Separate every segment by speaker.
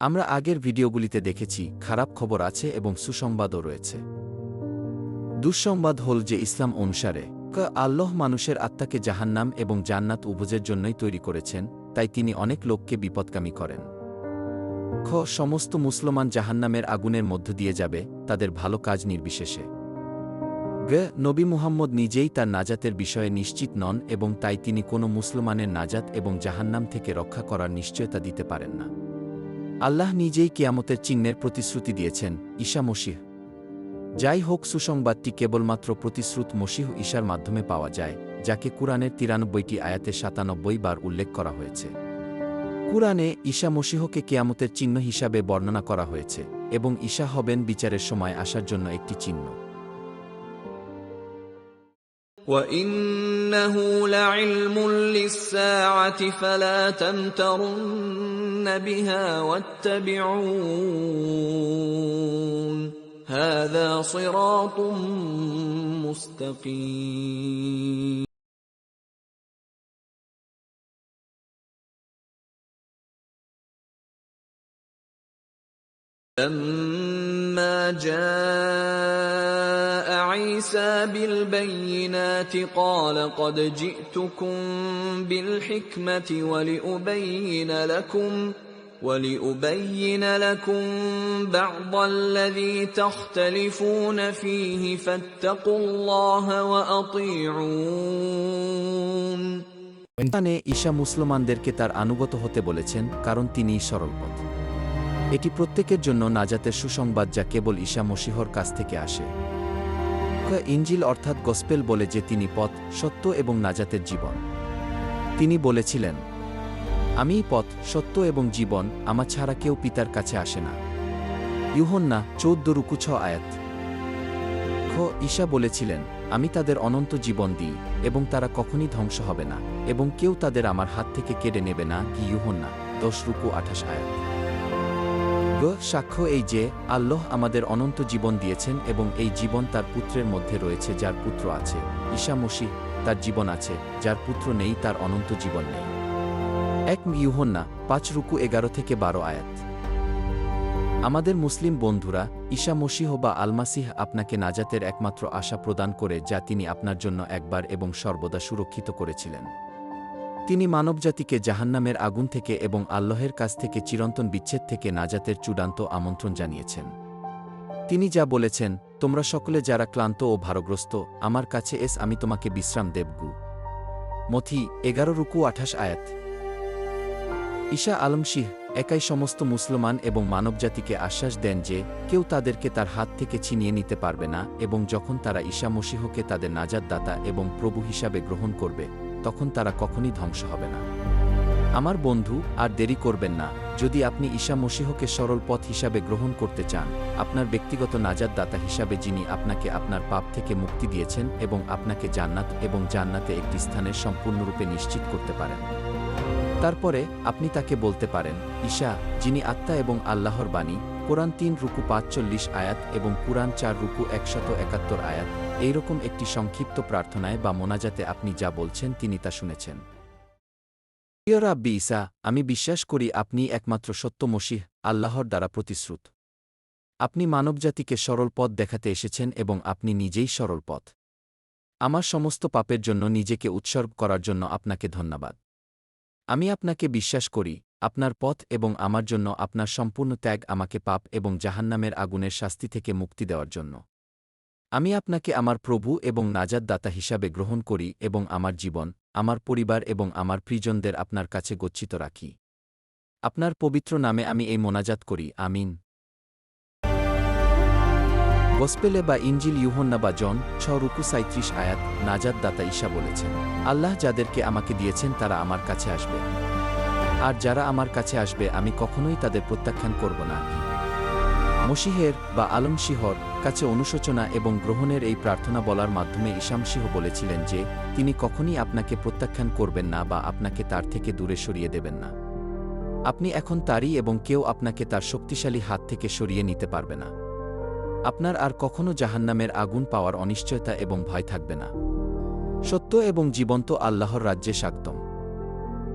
Speaker 1: আমরা আগের ভিডিওগুলিতে দেখেছি, খারাপ খবর আছে এবং সুসংবাদও রয়েছে। দুঃসংবাদ হল যে ইসলাম অনুসারে, ক, আল্লাহ মানুষের আত্মাকে জাহান্নাম এবং জান্নাত উভজের জন্যই তৈরি করেছেন, তাই তিনি অনেক লোককে বিপদকামী করেন। খ, সমস্ত মুসলমান জাহান্নামের আগুনের মধ্য দিয়ে যাবে, তাদের ভালো কাজ নির্বিশেষে। গ, নবী মুহাম্মদ নিজেই তার নাজাতের বিষয়ে নিশ্চিত নন এবং তাই তিনি কোনো মুসলমানের নাজাত এবং জাহান্নাম থেকে রক্ষা করার নিশ্চয়তা দিতে পারেন না। আল্লাহ নিজেই কিয়ামতের চিহ্নের প্রতিশ্রুতি দিয়েছেন, ঈশা মসিহ। যাই হোক, সুসংবাদটি কেবলমাত্র প্রতিশ্রুত মসিহ ঈশার মাধ্যমে পাওয়া যায়, যাকে কুরআনের তিরানব্বইটি আয়াতে সাতানব্বই বার উল্লেখ করা হয়েছে। কুরআনে ঈশা মসিহকে কেয়ামতের চিহ্ন হিসাবে বর্ণনা করা হয়েছে এবং ঈশা হবেন বিচারের সময় আসার জন্য একটি চিহ্ন।
Speaker 2: وَإِنَّهُ لَعِلْمٌ لِّلسَّاعَةِ فَلَا تَمْتَرُنَّ بِهَا وَاتَّبِعُونِ هَٰذَا صِرَاطٌ مُّسْتَقِيمٌ لما جاء عيسى بالبينات قال قد جئتكم بالحكمة ولأبين لكم ولأبين لكم بعض الذي تختلفون فيه فاتقوا الله وأطيعون
Speaker 1: এখানে ঈশা মুসলমানদেরকে তার আনুগত হতে বলেছেন কারণ তিনিই সরল পথ এটি প্রত্যেকের জন্য নাজাতের সুসংবাদ যা কেবল ঈশা মসিহর কাছ থেকে আসে ইঞ্জিল অর্থাৎ গসপেল বলে যে তিনি পথ, সত্য এবং নাজাতের জীবন। তিনি বলেছিলেন আমিই পথ, সত্য এবং জীবন আমার ছাড়া কেউ পিতার কাছে আসে না। ইউহন্না চৌদ্দ রুকুছ আয়াত। খ, ঈশা বলেছিলেন, আমি তাদের অনন্ত জীবন দিই এবং তারা কখনই ধ্বংস হবে না এবং কেউ তাদের আমার হাত থেকে কেড়ে নেবে না। কি ইউহন্না, দশ রুকু আঠাশ আয়াত। গ সাক্ষ্য এই যে, আল্লাহ আমাদের অনন্ত জীবন দিয়েছেন এবং এই জীবন তার পুত্রের মধ্যে রয়েছে, যার পুত্র আছে। ঈশা মসিহ, তার জীবন আছে, যার পুত্র নেই, তার অনন্ত জীবন নেই। এক ইউহন্না, পাঁচ রুকু এগারো থেকে বারো আয়াত। আমাদের মুসলিম বন্ধুরা, ঈশা মসিহ বা আলমাসিহ আপনাকে নাজাতের একমাত্র আশা প্রদান করে যা তিনি আপনার জন্য একবার এবং সর্বদা সুরক্ষিত করেছিলেন। তিনি মানবজাতিকে জাহান্নামের আগুন থেকে এবং আল্লাহের কাছ থেকে চিরন্তন বিচ্ছেদ থেকে নাজাতের চূড়ান্ত আমন্ত্রণ জানিয়েছেন। তিনি যা বলেছেন, তোমরা সকলে যারা ক্লান্ত ও ভারগ্রস্ত, আমার কাছে এস, আমি তোমাকে বিশ্রাম দেবগু। মথি, এগারো রুকু, আঠাশ আয়াত। ঈশা আলমশিহ একাই সমস্ত মুসলমান এবং মানবজাতিকে আশ্বাস দেন যে, কেউ তাদেরকে তার হাত থেকে ছিনিয়ে নিতে পারবে না এবং যখন তারা ঈশা মসিহকে তাদের নাজাত দাতা এবং প্রভু হিসাবে গ্রহণ করবে তখন তারা কখনই ধ্বংস হবে না। আমার বন্ধু, আর দেরি করবেন না। যদি আপনি ঈশা মসিহকে সরল পথ হিসাবে গ্রহণ করতে চান, আপনার ব্যক্তিগত নাজাত দাতা হিসাবে যিনি আপনাকে আপনার পাপ থেকে মুক্তি দিয়েছেন এবং আপনাকে জান্নাত এবং জান্নাতে একটি স্থানের সম্পূর্ণরূপে নিশ্চিত করতে পারেন। তারপরে, আপনি তাকে বলতে পারেন, ঈশা, যিনি আত্মা এবং আল্লাহর বাণী, কোরআন তিন রুকু পাঁচচল্লিশ আয়াত এবং কুরআন চার রুকু একশত একাত্তর আয়াত এইরকম একটি সংক্ষিপ্ত প্রার্থনায় বা মোনাজাতে আপনি যা বলছেন, তিনি তা শুনেছেন। প্রিয় রাব্বি ঈসা, আমি বিশ্বাস করি আপনি একমাত্র সত্য মসিহ, আল্লাহর দ্বারা প্রতিশ্রুত। আপনি মানবজাতিকে সরল পথ দেখাতে এসেছেন এবং আপনি নিজেই সরল পথ। আমার সমস্ত পাপের জন্য নিজেকে উৎসর্গ করার জন্য আপনাকে ধন্যবাদ। আমি আপনাকে বিশ্বাস করি, আপনার পথ এবং আমার জন্য আপনার সম্পূর্ণ ত্যাগ আমাকে পাপ এবং জাহান্নামের আগুনের শাস্তি থেকে মুক্তি দেওয়ার জন্য। আমি আপনাকে আমার প্রভু এবং নাজাদ দাতা হিসাবে গ্রহণ করি এবং আমার জীবন, আমার পরিবার এবং আমার প্রিজনদের আপনার কাছে গচ্ছিত রাখি। আপনার পবিত্র নামে আমি এই মোনাজাত করি, আমিন। গসপেলে বা ইঞ্জিল ইউহন্না বা জন ছ রুকু সাঁত্রিশ আয়াত নাজাদ দাতা ঈশা বলেছেন, আল্লাহ যাদেরকে আমাকে দিয়েছেন তারা আমার কাছে আসবে। আর যারা আমার কাছে আসবে আমি কখনোই তাদের প্রত্যাখ্যান করব না। মসিহের বা আলমসিহর কাছে অনুশোচনা এবং গ্রহণের এই প্রার্থনা বলার মাধ্যমে ঈশামসিহ বলেছিলেন যে, তিনি কখনই আপনাকে প্রত্যাখ্যান করবেন না বা আপনাকে তার থেকে দূরে সরিয়ে দেবেন না। আপনি এখন তারই এবং কেউ আপনাকে তার শক্তিশালী হাত থেকে সরিয়ে নিতে পারবে না। আপনার আর কখনও জাহান্নামের আগুন পাওয়ার অনিশ্চয়তা এবং ভয় থাকবে না। সত্য এবং জীবন্ত আল্লাহর রাজ্যে স্বাগতম।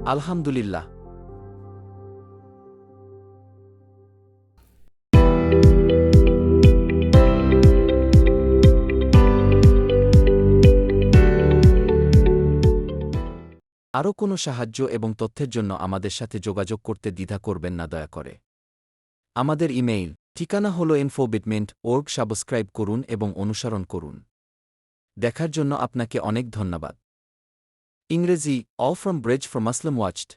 Speaker 1: আলহামদুলিল্লাহ। আরও কোনো সাহায্য এবং তথ্যের জন্য আমাদের সাথে যোগাযোগ করতে দ্বিধা করবেন না, দয়া করে। আমাদের ইমেইল ঠিকানা হল ইনফোবিটমেন্ট ওর্গ সাবস্ক্রাইব করুন এবং অনুসরণ করুন। দেখার জন্য আপনাকে অনেক ধন্যবাদ। ইংরেজি অ ফ্রম ব্রেজ ফ্রম মাসলাম ওয়াচড